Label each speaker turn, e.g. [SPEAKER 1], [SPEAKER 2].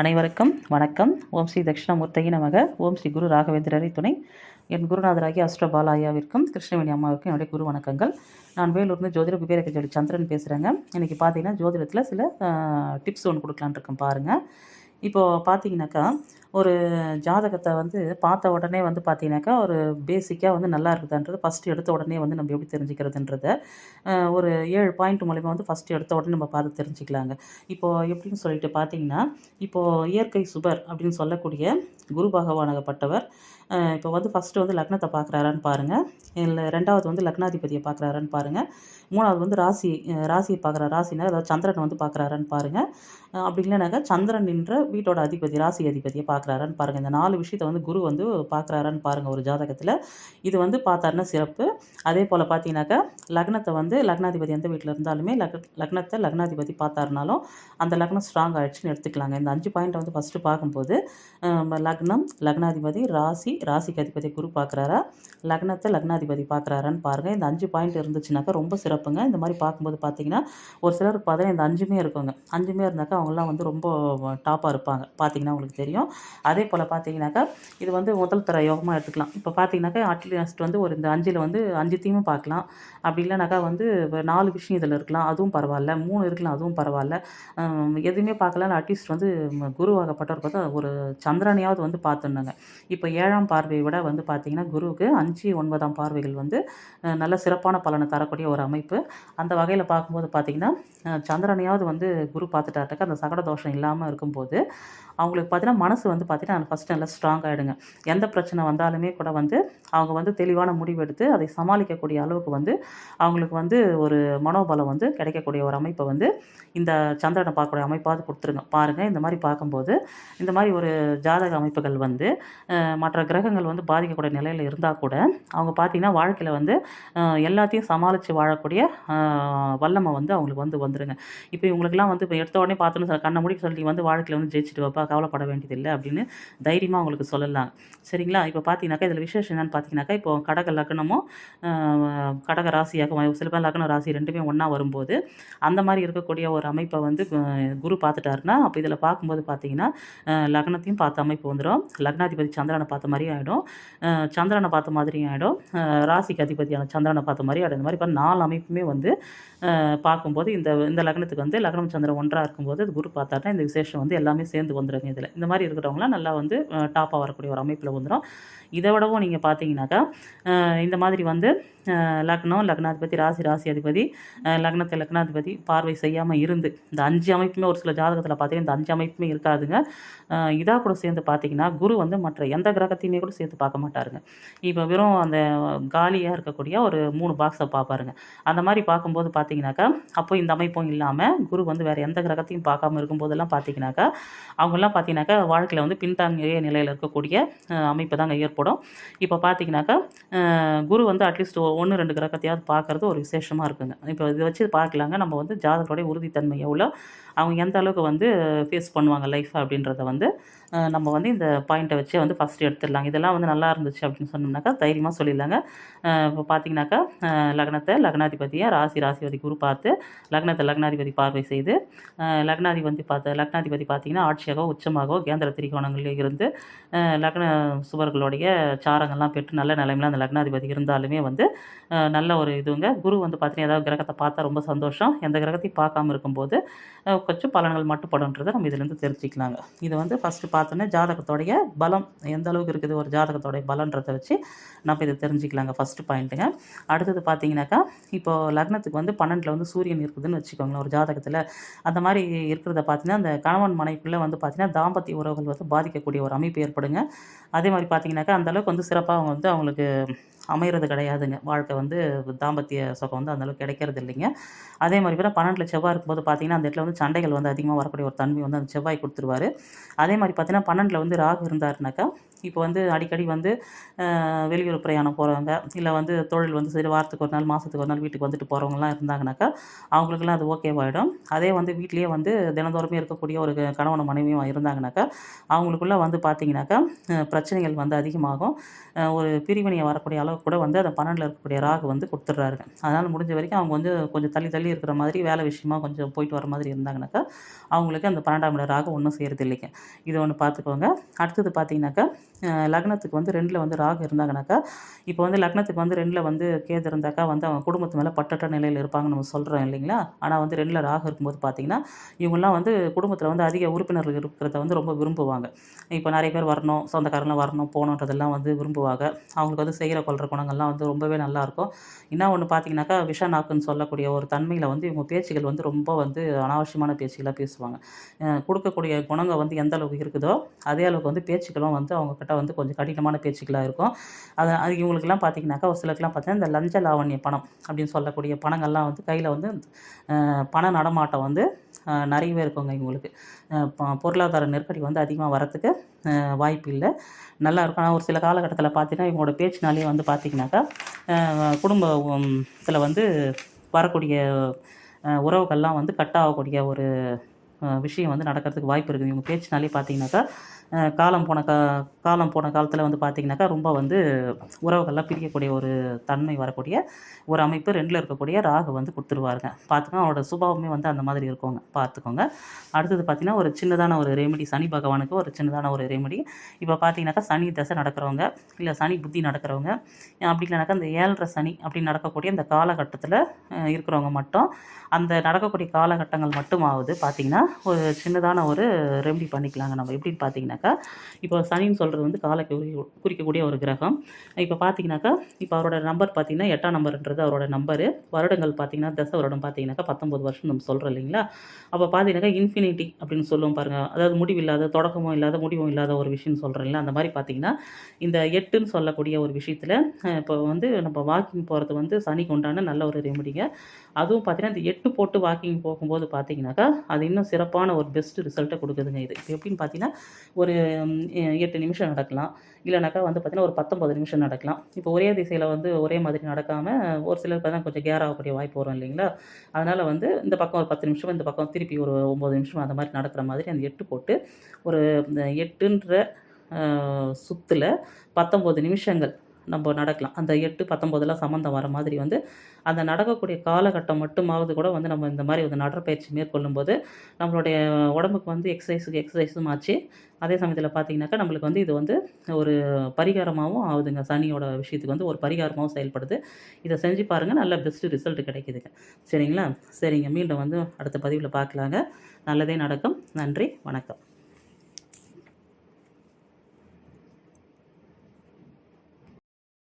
[SPEAKER 1] அனைவருக்கும் வணக்கம். ஓம் ஸ்ரீ தட்சிணாமூர்த்தியை நமக. ஓம் ஸ்ரீ குரு ராகவேந்திரரை துணை. என் குருநாதராகி அஷ்டபாலாயாவிற்கும் கிருஷ்ணவேணி அம்மாவிற்கும் என்னுடைய குரு வணக்கங்கள். நான் வேலூர்ந்து ஜோதிட குபேர கஜோடி சந்திரன் பேசுகிறேங்க இன்றைக்கி பார்த்தீங்கன்னா ஜோதிடத்தில் சில டிப்ஸ் ஒன்று கொடுக்கலான் இருக்கேன் பாருங்கள் இப்போது பார்த்தீங்கன்னாக்கா ஒரு ஜாதகத்தை வந்து பார்த்த உடனே வந்து பார்த்தீங்கன்னாக்கா ஒரு பேசிக்காக வந்து நல்லா இருக்குதான்றது ஃபஸ்ட்டு எடுத்த உடனே வந்து நம்ம எப்படி தெரிஞ்சுக்கிறதுன்றத ஒரு ஏழு பாயிண்ட் மூலிமா வந்து ஃபஸ்ட்டு எடுத்த உடனே நம்ம பார்த்து தெரிஞ்சுக்கலாங்க. இப்போது எப்படின்னு சொல்லிட்டு பார்த்தீங்கன்னா இப்போது இயற்கை சுபர் அப்படின்னு சொல்லக்கூடிய குரு பகவானகப்பட்டவர் இப்போ வந்து ஃபஸ்ட்டு வந்து லக்னத்தை பார்க்குறாரான்னு பாருங்கள் இல்லை ரெண்டாவது வந்து லக்னாதிபதியை பார்க்குறாரான்னு பாருங்கள் மூணாவது வந்து ராசி ராசியை பார்க்குற ராசினா அதாவது சந்திரனை வந்து பார்க்குறாரான்னு பாருங்கள் அப்படி இல்லைனாக்கா சந்திரன் நின்ற வீட்டோட அதிபதி ராசி அதிபதியை பார்க்குறாரான்னு பாருங்கள் இந்த நாலு விஷயத்தை வந்து குரு வந்து பார்க்குறாரான்னு பாருங்கள் ஒரு ஜாதகத்தில். இது வந்து பார்த்தாருன்னா சிறப்பு. அதே போல் பார்த்தீங்கன்னாக்கா லக்னத்தை வந்து லக்னாதிபதி எந்த வீட்டில் இருந்தாலுமே லக் லக்னத்தை லக்னாதிபதி பார்த்தாருனாலும் அந்த லக்னம் ஸ்ட்ராங் ஆகிடுச்சுன்னு எடுத்துக்கலாங்க. இந்த அஞ்சு பாயிண்ட்டை வந்து ஃபஸ்ட்டு பார்க்கும்போது லக்னம் லக்னாதிபதி ராசி ராசிக்கு அதிபதி குரு பார்க்குறாரா? லக்னத்தை லக்னாதிபதி பார்க்குறாரான்னு பாருங்கள் இந்த அஞ்சு பாயிண்ட் இருந்துச்சுனாக்கா ரொம்ப சிறப்புங்க. இந்த மாதிரி பார்க்கும்போது பார்த்தீங்கன்னா ஒரு சிலர் பார்த்தீங்கன்னா இந்த அஞ்சுமே இருக்குங்க. அஞ்சுமே இருந்தாக்கா அவங்களாம் வந்து ரொம்ப டாப்பாக இருப்பாங்க. பார்த்தீங்கன்னா உங்களுக்கு தெரியும். அதே போல் பார்த்தீங்கன்னாக்கா இது வந்து முதல் தர யோகமாக எடுத்துக்கலாம். இப்போ பார்த்தீங்கன்னாக்கா அட்லீஸ்ட் வந்து ஒரு இந்த அஞ்சில் வந்து அஞ்சுத்தையும் பார்க்கலாம் அப்படி இல்லைனாக்கா வந்து ஒரு நாலு விஷயம் இதில் இருக்கலாம். அதுவும் பரவாயில்ல. மூணு இருக்கலாம். அதுவும் பரவாயில்ல. எதுவுமே பார்க்கலன்னு அட்லீஸ்ட் வந்து குருவாகப்பட்டவர் பார்த்தா ஒரு சந்திரனையாவது வந்து பார்த்துருந்தாங்க இப்போ ஏழாம் பார்வையை விட வந்து பார்த்தீங்கன்னா குருவுக்கு அஞ்சு ஒன்பதாம் பார்வைகள் வந்து நல்ல சிறப்பான பலனை தரக்கூடிய ஒரு அமைப்பு. அந்த வகையில் பார்க்கும்போது பார்த்தீங்கன்னா சந்திரனையாவது வந்து குரு பார்த்துட்டாட்டாக்கா அந்த சகட தோஷம் இல்லாமல் இருக்கும்போது அவங்களுக்கு பார்த்தீங்கன்னா மனசு வந்து பார்த்தீங்கன்னா ஃபஸ்ட்டு நல்லா ஸ்ட்ராங் ஆகிடுங்க எந்த பிரச்சனை வந்தாலுமே கூட வந்து அவங்க வந்து தெளிவான முடிவெடுத்து அதை சமாளிக்கக்கூடிய அளவுக்கு வந்து அவங்களுக்கு வந்து ஒரு மனோபலம் வந்து கிடைக்கக்கூடிய ஒரு அமைப்பை வந்து இந்த சந்திரனை பார்க்கக்கூடிய அமைப்பாவது கொடுத்துருங்க. பாருங்கள் இந்த மாதிரி பார்க்கும்போது இந்த மாதிரி ஒரு ஜாதக அமைப்புகள் வந்து மற்ற கிரகங்கள் வந்து பாதிக்கக்கூடிய நிலையில் இருந்தால் கூட அவங்க பார்த்தீங்கன்னா வாழ்க்கையில் வந்து எல்லாத்தையும் சமாளித்து வாழக்கூடிய வல்லமை வந்து அவங்களுக்கு வந்து வந்துருங்க. இப்போ இவங்களுக்குலாம் வந்து இப்போ எடுத்த உடனே பார்த்தோன்னு சொ- கண்ணை முடிக்க சொல்லி. வந்து வாழ்க்கையில் வந்து ஜெயிச்சுட்டு வாப்பா. கவலைப்பட வேண்டியதில்லை அப்படின்னு தைரியமாக அவங்களுக்கு சொல்லலாம். சரிங்களா? இப்போ பார்த்தீங்கன்னாக்கா இதில் விசேஷம் என்னென்னு பார்த்தீங்கன்னாக்கா இப்போ கடக லக்னமும் கடக ராசியாக சில பேர் லக்ன ராசி ரெண்டுமே ஒன்றா வரும்போது அந்த மாதிரி இருக்கக்கூடிய ஒரு அமைப்பை வந்து குரு பார்த்துட்டாருன்னா அப்போ இதில் பார்க்கும்போது பார்த்தீங்கன்னா லக்னத்தையும் பார்த்த அமைப்பு வந்துடும் லக்னாதிபதி சந்திரனை பார்த்த மாதிரி ஆகிடும் சந்திரனை பார்த்த மாதிரியும் ஆகிடும் ராசிக்கு அதிபதியான சந்திரனை பார்த்த மாதிரி ஆகிடும் இந்த மாதிரி இப்போ நாலு அமைப்புமே வந்து பார்க்கும்போது இந்த இந்த லக்னத்துக்கு வந்து லக்னம் சந்திரன் ஒன்றாக இருக்கும்போது வந்து குரு பார்த்தாருன்னா இந்த விசேஷம் வந்து எல்லாமே சேர்ந்து வந்துடுங்க இதில். இந்த மாதிரி இருக்கிறவங்களாம் நல்லா வந்து டாப்பாக வரக்கூடிய ஒரு அமைப்பில் வந்துடும் இதை விடவும் நீங்கள் பார்த்தீங்கன்னாக்கா இந்த மாதிரி வந்து லக்னம் லக்னாதிபதி ராசி ராசி அதிபதி லக்னத்தை லக்னாதிபதி பார்வை செய்யாமல் இருந்து இந்த அஞ்சு அமைப்புமே ஒரு சில ஜாதகத்தில் பார்த்தீங்கன்னா இந்த அஞ்சு அமைப்புமே இருக்காதுங்க. இதாக கூட சேர்ந்து பார்த்தீங்கன்னா குரு வந்து மற்ற எந்த கிரகத்தையுமே கூட சேர்த்து பார்க்க மாட்டாருங்க. இப்போ வெறும் அந்த காலியாக இருக்கக்கூடிய ஒரு மூணு பாக்ஸை பார்ப்பாருங்க. அந்த மாதிரி பார்க்கும்போது பார்த்தீங்கன்னாக்கா அப்போ இந்த அமைப்பும் இல்லாமல் குரு வந்து வேறு எந்த கிரகத்தையும் பார்க்காம இருக்கும்போதெல்லாம் பார்த்தீங்கன்னாக்கா அவங்கெல்லாம் பார்த்தீங்கன்னாக்கா வாழ்க்கையில் வந்து பின்தாங்கிய நிலையில் இருக்கக்கூடிய அமைப்பு தாங்க ஏற்படும். இப்போ பார்த்தீங்கன்னாக்கா குரு வந்து அட்லீஸ்ட் ஒன்று ரெண்டு கிரகத்தையாவது பார்க்குறது ஒரு விசேஷமாக இருக்குங்க. இப்போ இதை வச்சு பார்க்கலாங்க. நம்ம வந்து ஜாதகருடைய உறுதித்தன்மை எவ்வளோ அவங்க எந்த அளவுக்கு வந்து ஃபேஸ் பண்ணுவாங்க லைஃப் அப்படின்றத வந்து நம்ம வந்து இந்த பாயிண்ட்டை வச்சே வந்து ஃபஸ்ட்டு எடுத்துடலாம் இதெல்லாம் வந்து நல்லா இருந்துச்சு அப்படின்னு சொன்னோம்னாக்கா தைரியமாக சொல்லிடலாங்க. இப்போ பார்த்தீங்கன்னாக்கா லக்னத்தை லக்னாதிபதியை ராசி ராசிபதி குரு பார்த்து லக்னத்தை லக்னாதிபதி பார்வை செய்து லக்னாதிபதி பார்த்து லக்னாதிபதி பார்த்தீங்கன்னா ஆட்சியாகவோ உச்சமாகவோ கேந்திர திரிகோணங்களில் இருந்து லக்ன சுவர்களுடைய சாரங்கள்லாம் பெற்று நல்ல நிலைமையில் அந்த லக்னாதிபதி இருந்தாலுமே வந்து நல்ல ஒரு இதுங்க. குரு வந்து பார்த்தீங்கன்னா ஏதாவது கிரகத்தை பார்த்தா ரொம்ப சந்தோஷம். எந்த கிரகத்தையும் பார்க்காம இருக்கும்போது கொஞ்சம் பலன்கள் மட்டுப்படுன்றதை நம்ம இதுலேருந்து தெரிஞ்சுக்கலாங்க. இது வந்து ஃபஸ்ட்டு பார்த்தோன்னே ஜாதகத்தோடைய பலம் எந்த அளவுக்கு இருக்குது ஒரு ஜாதகத்தோடைய பலன்றதை வச்சு நம்ம இதை தெரிஞ்சுக்கலாங்க ஃபஸ்ட்டு பாயிண்ட்டுங்க அடுத்தது பார்த்தீங்கன்னாக்கா இப்போ லக்னத்துக்கு வந்து பன்னெண்டில் வந்து சூரியன் இருக்குதுன்னு வச்சுக்கோங்களேன் ஒரு ஜாதகத்தில். அந்த மாதிரி இருக்கிறத பார்த்தீங்கன்னா அந்த கணவன் மனைக்குள்ளே வந்து பார்த்தீங்கன்னா தாம்பத்திய உறவுகள் வந்து பாதிக்கக்கூடிய ஒரு அமைப்பு ஏற்படுங்க. அதே மாதிரி பார்த்தீங்கன்னாக்கா அந்த அளவுக்கு வந்து சிறப்பாக அவங்க வந்து அவங்களுக்கு அமைகிறது கிடையாதுங்க. வாழ்க்கை வந்து தாம்பத்திய சுகம் வந்து அந்தளவுக்கு கிடைக்கிறது இல்லைங்க. அதே மாதிரி பிற பன்னெண்டில் செவ்வாய் இருக்கும்போது பார்த்தீங்கன்னா அந்த இடத்துல வந்து சண்டைகள் வந்து அதிகமாக வரக்கூடிய ஒரு தன்மை வந்து அந்த செவ்வாய் கொடுத்துருவாரு. அதே மாதிரி பார்த்தீங்கன்னா பன்னெண்டில் வந்து ராகு இருந்தாருனாக்கா இப்போ வந்து அடிக்கடி வந்து வெளியூர் பிரயாணம் போகிறவங்க இல்லை வந்து தொழில் வந்து சரி வாரத்துக்கு ஒரு நாள் மாதத்துக்கு ஒரு நாள் வீட்டுக்கு வந்துட்டு போகிறவங்கலாம் இருந்தாங்கனாக்கா அவங்களுக்குலாம் அது ஓகேவாயிடும் அதே வந்து வீட்லேயே வந்து தினந்தோறுமே இருக்கக்கூடிய ஒரு கணவன மனைவியும் இருந்தாங்கனாக்கா அவங்களுக்குள்ள வந்து பார்த்திங்கனாக்கா பிரச்சனைகள் வந்து அதிகமாகும். ஒரு பிரிவினையை வரக்கூடிய அளவு அளவுக்கு கூட வந்து அந்த பன்னெண்டில் இருக்கக்கூடிய ராகு வந்து கொடுத்துட்றாருங்க அதனால் முடிஞ்ச வரைக்கும் அவங்க வந்து கொஞ்சம் தள்ளி தள்ளி இருக்கிற மாதிரி வேலை விஷயமா கொஞ்சம் போயிட்டு வர மாதிரி இருந்தாங்கனாக்கா அவங்களுக்கு அந்த பன்னெண்டாம் இட ராகு ஒன்றும் செய்கிறது இல்லைங்க. இது ஒன்று பார்த்துக்கோங்க அடுத்தது பார்த்தீங்கன்னாக்கா லக்னத்துக்கு வந்து ரெண்டில் வந்து ராகு இருந்தாங்கனாக்கா இப்போ வந்து லக்னத்துக்கு வந்து ரெண்டில் வந்து கேது இருந்தாக்கா வந்து அவங்க குடும்பத்து மேலே பட்டற்ற நிலையில் இருப்பாங்கன்னு நம்ம சொல்கிறோம் இல்லைங்களா? ஆனால் வந்து ரெண்டில் ராகு இருக்கும்போது பார்த்தீங்கன்னா இவங்கெல்லாம் வந்து குடும்பத்தில் வந்து அதிக உறுப்பினர்கள் இருக்கிறத வந்து ரொம்ப விரும்புவாங்க. இப்போ நிறைய பேர் வரணும் சொந்தக்காரங்களாம் வரணும் போகணுன்றதெல்லாம் வந்து விரும்புவாங்க. அவங்களுக்கு வந்து செய்கிற கொள்கிற குணங்கள்லாம் வந்து ரொம்பவே நல்லாயிருக்கும் என்ன ஒன்று பார்த்தீங்கன்னாக்கா விஷ நாக்குன்னு சொல்லக்கூடிய ஒரு தன்மையில் வந்து இவங்க பேச்சுகள் வந்து ரொம்ப வந்து அனாவசியமான பேச்சுகளாக பேசுவாங்க. கொடுக்கக்கூடிய குணங்கள் வந்து எந்த அளவுக்கு இருக்குதோ அதே அளவுக்கு வந்து பேச்சுக்களும் வந்து அவங்கக்கிட்ட வந்து கொஞ்சம் கடினமான பேச்சுக்களாக இருக்கும். அது அது இவங்களுக்குலாம் பார்த்தீங்கன்னாக்கா ஒரு சிலருக்குலாம் பார்த்தீங்கன்னா இந்த லஞ்ச லாவண்ய பணம் அப்படின்னு சொல்லக்கூடிய பணங்கள்லாம் வந்து கையில் வந்து பண நடமாட்டம் வந்து நிறையவே இருக்குங்க இவங்களுக்கு. பொருளாதார நெருக்கடி வந்து அதிகமாக வரத்துக்கு வாய்ப்பு இல்லை நல்லா இருக்கும். ஆனால் ஒரு சில காலகட்டத்தில் பார்த்தீங்கன்னா இவங்களோட பேச்சினாலே வந்து பார்த்தீங்கன்னாக்கா குடும்பத்தில் வந்து வரக்கூடிய உறவுகள்லாம் வந்து கட் ஆகக்கூடிய ஒரு விஷயம் வந்து நடக்கிறதுக்கு வாய்ப்பு இருக்குது. இவங்க பேச்சுனாலே பார்த்தீங்கன்னாக்கா காலம் போன கா காலம் போன காலத்தில் வந்து பார்த்தீங்கன்னாக்கா ரொம்ப வந்து உறவுகள்லாம் பிரியக்கூடிய ஒரு தன்மை வரக்கூடிய ஒரு அமைப்பு ரெண்டில் இருக்கக்கூடிய ராகு வந்து கொடுத்துருவாருங்க. பார்த்துக்கோங்க அவரோட சுபாவமே வந்து அந்த மாதிரி இருக்குங்க. பார்த்துக்கோங்க அடுத்தது பார்த்திங்கன்னா ஒரு சின்னதான ஒரு ரெமெடி சனி பகவானுக்கு ஒரு சின்னதான ஒரு ரெமெடி. இப்போ பார்த்தீங்கன்னாக்கா சனி தசை நடக்கிறவங்க இல்லை சனி புத்தி நடக்கிறவங்க அப்படி இல்லைனாக்கா அந்த ஏழரை சனி அப்படி நடக்கக்கூடிய அந்த காலகட்டத்தில் இருக்கிறவங்க மட்டும் அந்த நடக்கக்கூடிய காலகட்டங்கள் மட்டுமாவது பார்த்தீங்கன்னா ஒரு சின்னதான ஒரு ரெமெடி பண்ணிக்கலாங்க நம்ம. எப்படின்னு பார்த்தீங்கன்னா பார்த்தீங்கன்னாக்கா இப்போ சனின்னு சொல்கிறது வந்து காலை குறி- குறிக்கக்கூடிய ஒரு கிரகம். இப்போ பார்த்தீங்கன்னாக்கா இப்போ அவரோட நம்பர் பார்த்தீங்கன்னா எட்டாம் நம்பர்ன்றது அவரோட நம்பரு வருடங்கள் பார்த்தீங்கன்னா தசை வருடம் பார்த்தீங்கன்னாக்கா பத்தொம்பது வருஷம் நம்ம சொல்கிறோம் இல்லைங்களா? அப்போ பார்த்தீங்கன்னாக்கா இன்ஃபினிட்டி அப்படின்னு சொல்லுவோம் பாருங்கள் அதாவது முடிவில்லாத தொடக்கமும் இல்லாத முடிவும் இல்லாத ஒரு விஷயம் இல்லை அந்த மாதிரி பார்த்தீங்கன்னா இந்த எட்டுன்னு சொல்லக்கூடிய ஒரு விஷயத்தில் இப்போ வந்து நம்ம வாக்கிங் போகிறது வந்து சனிக்கு உண்டான நல்ல ஒரு ரெமடிங்க அதுவும் பார்த்தீங்கன்னா இந்த எட்டு போட்டு வாக்கிங் போகும்போது பார்த்தீங்கன்னாக்கா அது இன்னும் சிறப்பான ஒரு பெஸ்ட் ரிசல்ட்டை கொடுக்குதுங்க இது. எப்படின்னு பார்த்தீங்கன்னா ஒரு ஒரு எட்டு நிமிஷம் நடக்கலாம். இல்லைனாக்கா வந்து பார்த்தீங்கன்னா ஒரு பத்தொம்பது நிமிஷம் நடக்கலாம். இப்போ ஒரே திசையில் வந்து ஒரே மாதிரி நடக்காமல் ஒரு சிலருக்கு பார்த்தா கொஞ்சம் கேர் ஆகக்கூடிய வாய்ப்பு வரும் இல்லைங்களா? அதனால் வந்து இந்த பக்கம் ஒரு பத்து நிமிஷம் இந்த பக்கம் திருப்பி ஒரு ஒம்பது நிமிஷம் அந்த மாதிரி நடக்கிற மாதிரி அந்த எட்டு போட்டு ஒரு இந்த எட்டுன்ற சுத்தில் பத்தொம்பது நிமிஷங்கள் நம்ம நடக்கலாம். அந்த எட்டு பத்தொம்போதெல்லாம் சம்மந்தம் வர மாதிரி வந்து அந்த நடக்கக்கூடிய காலகட்டம் மட்டுமாவது கூட வந்து நம்ம இந்த மாதிரி ஒரு நடைப்பயிற்சி மேற்கொள்ளும்போது நம்மளுடைய உடம்புக்கு வந்து எக்ஸசைஸுக்கு எக்ஸசைஸும் ஆச்சு. அதே சமயத்தில் பார்த்தீங்கன்னாக்கா நம்மளுக்கு வந்து இது வந்து ஒரு பரிகாரமாகவும் ஆகுதுங்க. சனியோட விஷயத்துக்கு வந்து ஒரு பரிகாரமாகவும் செயல்படுது. இதை செஞ்சு பாருங்கள் நல்ல பெஸ்ட்டு ரிசல்ட் கிடைக்குதுங்க. சரிங்களா? சரிங்க. மீண்டும் வந்து அடுத்த பதிவில் பார்க்கலாங்க நல்லதே நடக்கும். நன்றி. வணக்கம்.